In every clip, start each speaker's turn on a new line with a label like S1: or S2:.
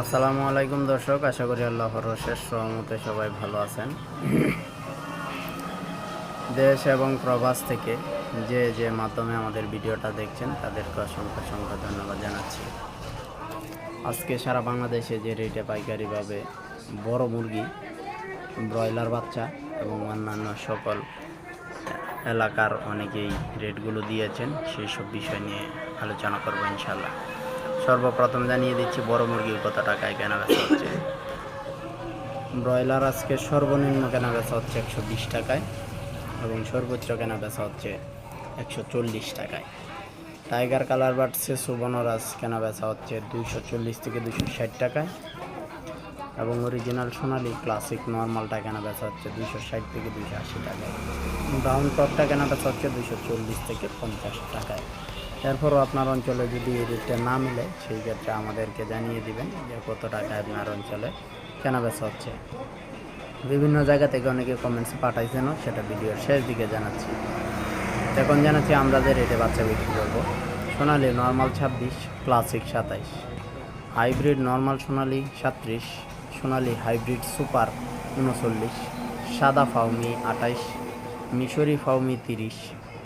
S1: আসসালামু আলাইকুম দর্শক, আশা করি আল্লাহর শেষ সহমতে সবাই ভালো আছেন। দেশ এবং প্রবাস থেকে যে যে মাধ্যমে আমাদের ভিডিওটা দেখছেন, তাদেরকে অসংখ্য অসংখ্য ধন্যবাদ জানাচ্ছি। আজকে সারা বাংলাদেশে যে রেটে পাইকারিভাবে বড় মুরগি, ব্রয়লার বাচ্চা এবং অন্যান্য সকল এলাকার অনেকেই রেটগুলো দিয়েছেন, সেই সব বিষয় নিয়ে আলোচনা করব ইনশাল্লাহ সর্বপ্রথম জানিয়ে দিচ্ছি, বড় মুরগির কত টাকায় কেনা বেচা হচ্ছে। ব্রয়লার আজকে সর্বনিম্ন কেনা বেচা হচ্ছে একশো বিশ টাকায় এবং সর্বোচ্চ কেনা বেচা হচ্ছে একশো চল্লিশ টাকায়। টাইগার কালার বাড়ছে সুবর্ণরাজ কেনা বেচা হচ্ছে দুইশো চল্লিশ থেকে দুশো ষাট টাকায় এবং অরিজিনাল সোনালি ক্লাসিক নর্মালটা কেনা বেচা হচ্ছে দুইশো ষাট থেকে দুইশো আশি টাকায়। ব্রাউন টপটা কেনা বেচা হচ্ছে দুইশো চল্লিশ থেকে পঞ্চাশ টাকায়। এরপরও আপনার অঞ্চলে যদি এই রেটটা না মিলে, সেই ক্ষেত্রে আমাদেরকে জানিয়ে দিবেন যে কত টাকায় আপনার অঞ্চলে কেনা বেচা হচ্ছে। বিভিন্ন জায়গা থেকে অনেকে কমেন্টস পাঠাইছেনও, সেটা ভিডিওর শেষ দিকে জানাচ্ছি। এখন জানাচ্ছি আমরা যে রেটে বাচ্চা বিক্রি করব, সোনালি নর্মাল ছাব্বিশ ক্লাসিক সাতাইশ। হাইব্রিড নর্মাল সোনালি সাত্রিশ সোনালি হাইব্রিড সুপার উনচল্লিশ, সাদা ফাউমি আটাইশ মিশরি ফাউমি তিরিশ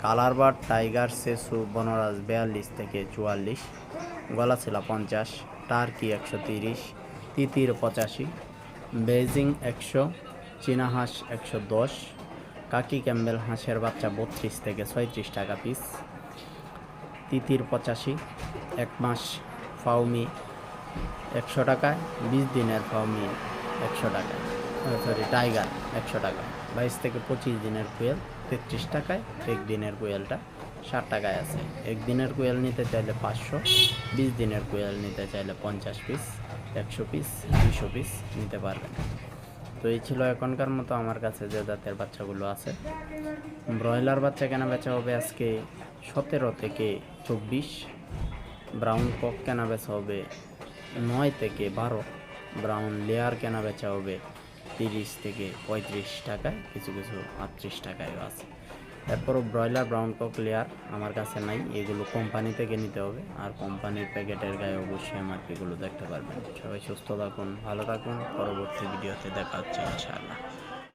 S1: কালারবার টাইগার, সেসু, বনরাজ বিয়াল্লিশ থেকে চুয়াল্লিশ গলাছিলা পঞ্চাশ, টার্কি একশো তিরিশ, তিতির পঁচাশি বেজিং একশো চীনা হাঁস একশো দশ, কাকি ক্যাম্বেল হাঁসের বাচ্চা বত্রিশ থেকে ছয়ত্রিশ টাকা পিস, তিতির পঁচাশি, এক মাস ফাউমি একশো টাকায়, বিশ দিনের ফাউমি একশো টাকায় সরি টাইগার একশো টাকায়। বাইশ থেকে পঁচিশ দিনের কুয়েল, তেত্রিশ টাকায়, এক দিনের কুয়েলটা ষাট টাকায় আছে। এক দিনের কুয়েল নিতে চাইলে পাঁচশো, বিশ দিনের কুয়েল নিতে চাইলে পঞ্চাশ পিস, একশো পিস দুশো পিস নিতে পারবেন। তো এই ছিল এখনকার মতো আমার কাছে যে জাতের বাচ্চাগুলো আছে। ব্রয়লার বাচ্চা কেনা বেচা হবে আজকে সতেরো থেকে চব্বিশ, ব্রাউন কক কেনা বেচা হবে নয় থেকে বারো, ব্রাউন লেয়ার কেনা বেচা হবে তিরিশ থেকে পঁয়ত্রিশ টাকায়, কিছু কিছু আটত্রিশ টাকায়ও আছে। তারপরও ব্রয়লার, ব্রাউন কক লেয়ার আমার কাছে নাই, এগুলো কোম্পানি থেকে নিতে হবে। আর কোম্পানির প্যাকেটের গায়ে অবশ্যই এগুলো দেখতে পারবেন। সবাই সুস্থ থাকুন, ভালো থাকুন, পরবর্তী ভিডিওতে দেখা হচ্ছে ইনশাআল্লাহ।